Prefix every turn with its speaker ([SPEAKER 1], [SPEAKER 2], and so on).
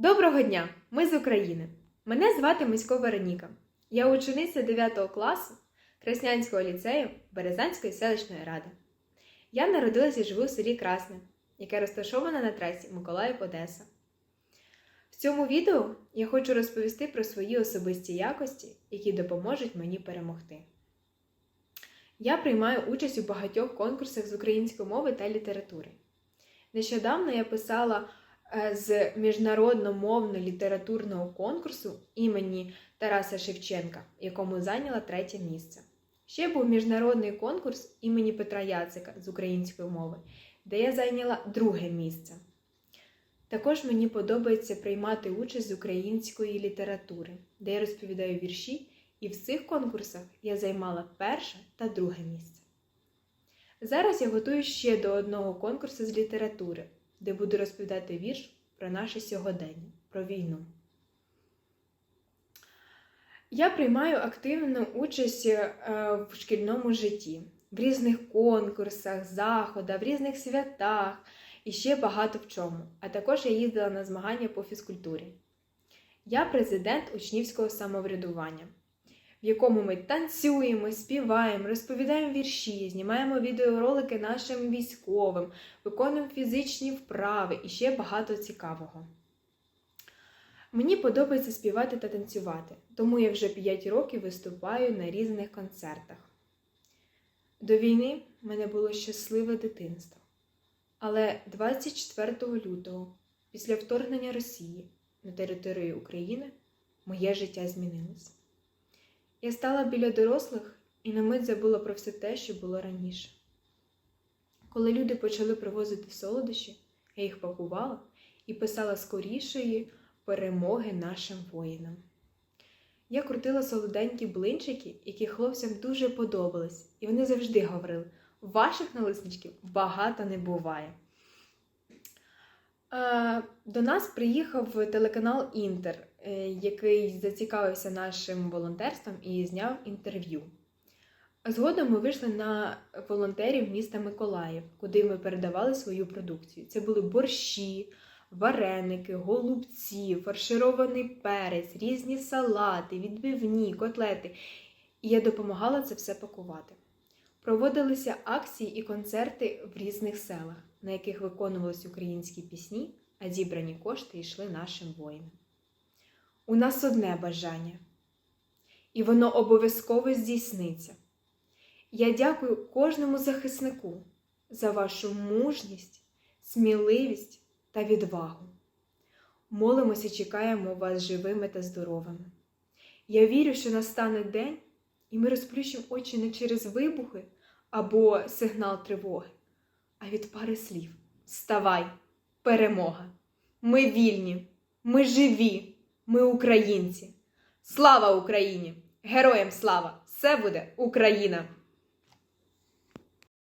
[SPEAKER 1] Доброго дня! Ми з України. Мене звати Мисько Вероніка. Я учениця 9 класу Краснянського ліцею Березанської селищної ради. Я народилася і живу в селі Красне, яке розташоване на трасі Миколаїв-Одеса. В цьому відео я хочу розповісти про свої особисті якості, які допоможуть мені перемогти. Я приймаю участь у багатьох конкурсах з української мови та літератури. Нещодавно я писала е, з міжнародно-мовно-літературного конкурсу імені Тараса Шевченка, якому зайняла третє місце. Ще був міжнародний конкурс імені Петра Яцика з української мови, де я зайняла друге місце. Також мені подобається приймати участь з української літератури, де я розповідаю вірші, і в цих конкурсах я займала перше та друге місце. Зараз я готую ще до одного конкурсу з літератури, де буду розповідати вірш про наше сьогодення, про війну. Я приймаю активну участь е, в шкільному житті, в різних конкурсах, заходах, в різних святах і ще багато в чому. А також я їздила на змагання по фізкультурі. Я президент учнівського самоврядування, в якому ми танцюємо, співаємо, розповідаємо вірші, знімаємо відеоролики нашим військовим, виконуємо фізичні вправи і ще багато цікавого. Мені подобається співати та танцювати, тому я вже 5 років виступаю на різних концертах. До війни в мене було щасливе дитинство. Але 24 лютого, після вторгнення Росії на територію України, моє життя змінилося. Я стала біля дорослих і на мить забула про все те, що було раніше. Коли люди почали привозити солодощі, я їх пакувала і писала скорішої перемоги нашим воїнам. Я крутила солоденькі блинчики, які хлопцям дуже подобались, і вони завжди говорили: ваших налисничків багато не буває. Е, До нас приїхав телеканал Інтер, який зацікавився нашим волонтерством і зняв інтерв'ю. Згодом ми вийшли на волонтерів міста Миколаїв, куди ми передавали свою продукцію. Це були борщі, вареники, голубці, фарширований перець, різні салати, відбивні, котлети. І я допомагала це все пакувати. Проводилися акції і концерти в різних селах, на яких виконувалися українські пісні, а зібрані кошти йшли нашим воїнам. У нас одне бажання, і воно обов'язково здійсниться. Я дякую кожному захиснику за вашу мужність, сміливість та відвагу. Молимося і чекаємо вас живими та здоровими. Я вірю, що настане день, і ми розплющимо очі не через вибухи або сигнал тривоги, а від пари слів: Вставай, перемога! Ми вільні, ми живі, ми українці. Слава Україні! Героям слава! Все буде Україна!